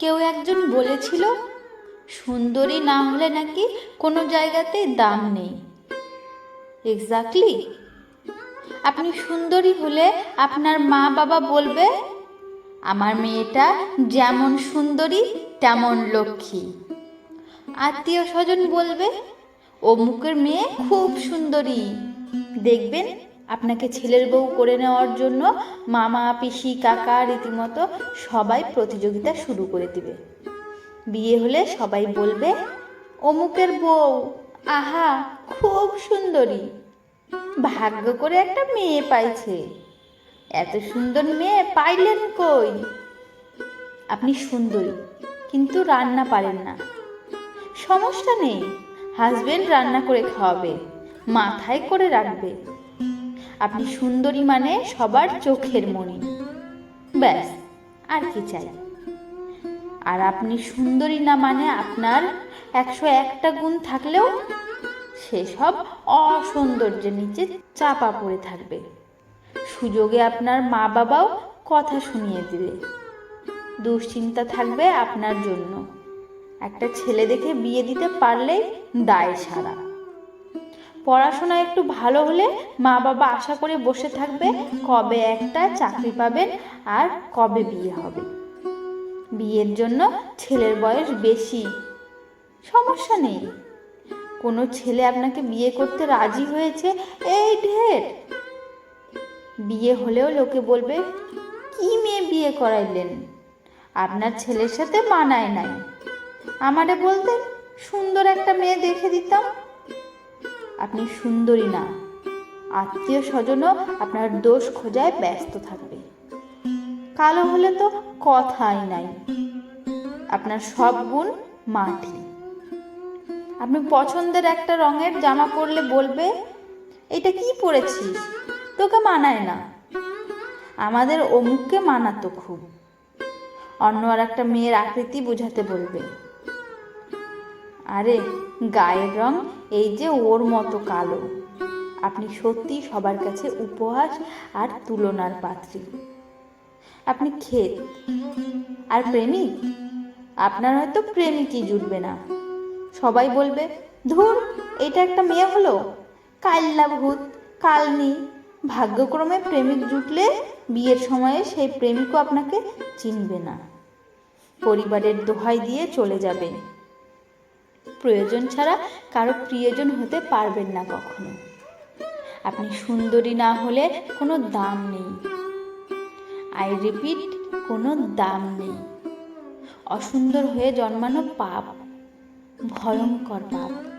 কেউ একজন বলেছিল, সুন্দরী না হলে নাকি কোনো জায়গাতে দাম নেই। এক্স্যাক্টলি আপনি সুন্দরী হলে আপনার মা বাবা বলবে, আমার মেয়েটা যেমন সুন্দরী, তেমন লক্ষ্মী আত্মীয় স্বজন বলবে, অমুকের মেয়ে খুব সুন্দরী দেখবেন আপনাকে ছেলের বউ করে নেওয়ার জন্য মামা, পিসি, কাকা রীতিমতো সবাই প্রতিযোগিতা শুরু করে দিবে। বিয়ে হলে সবাই বলবে, অমুকের বউ, আহা, খুব সুন্দরী। ভাগ্য করে একটা মেয়ে পাইছে। এত সুন্দর মেয়ে পাইলেন কই? আপনি সুন্দরী, কিন্তু রান্না পারেন না। সমস্যা নেই, হাজবেন্ড রান্না করে খাওয়াবে, মাথায় করে রাখবে। আপনি সুন্দরী মানে সবার চোখের মণি। ব্যাস, আর কি চাই? আর আপনি সুন্দরী না মানে আপনার একশো একটা গুণ থাকলেও সেসব অসৌন্দর্যের নিচে চাপা পড়ে থাকবে। সুযোগে আপনার মা বাবাও কথা শুনিয়ে দিবে। দুশ্চিন্তা থাকবে আপনার জন্য। একটা ছেলে দেখে বিয়ে দিতে পারলেই দায় সারা। পড়াশোনা একটু ভালো হলে মা বাবা আশা করে বসে থাকবে কবে একটা চাকরি পাবেন আর কবে বিয়ে হবে। বিয়ের জন্য ছেলের বয়স বেশি। সমস্যা নেই। কোনো ছেলে আপনাকে বিয়ে করতে রাজি হয়েছে? এই ঢের। বিয়ে হলেও লোকে বলবে, কি মেয়ে বিয়ে করাইলেন? আপনার ছেলের সাথে মানায় নাই। আমারে বলতেন, সুন্দর একটা মেয়ে দেখে দিতাম। আপনি সুন্দরী না। আত্মীয় স্বজনও আপনার দোষ খোঁজায় ব্যস্ত থাকবে। কালো হলে তো কথাই নাই। আপনার সব গুণ মাটি। আপনি পছন্দের একটা রঙের জামা পরলে বলবে, এটা কি পরেছিস? তোকে মানায় না। আমাদের অমুককে মানাতো খুব। অন্য আর একটা মেয়ের আকৃতি বোঝাতে বলবে আরে, গায়ের রং এই যে ওর মতো কালো। আপনি সত্যি সবার কাছে উপহাস আর তুলনার পাত্রী। আপনি ক্ষেত আর প্রেমিক? আপনার হয়তো প্রেমিকই জুটবে না। সবাই বলবে, ধুর, এটা একটা মেয়ে হলো। কাল্লা ভূত কালনি ভাগ্যক্রমে প্রেমিক জুটলে বিয়ের সময়ে সেই প্রেমিকও আপনাকে চিনবে না। পরিবারের দোহাই দিয়ে চলে যাবে। প্রয়োজন ছাড়া কারও প্রিয়জন হতে পারবেন না কখনো। আপনি সুন্দরী না হলে কোনো দাম নেই। আই রিপিট কোনো দাম নেই। অসুন্দর হয়ে জন্মানো পাপ, ভয়ঙ্কর পাপ।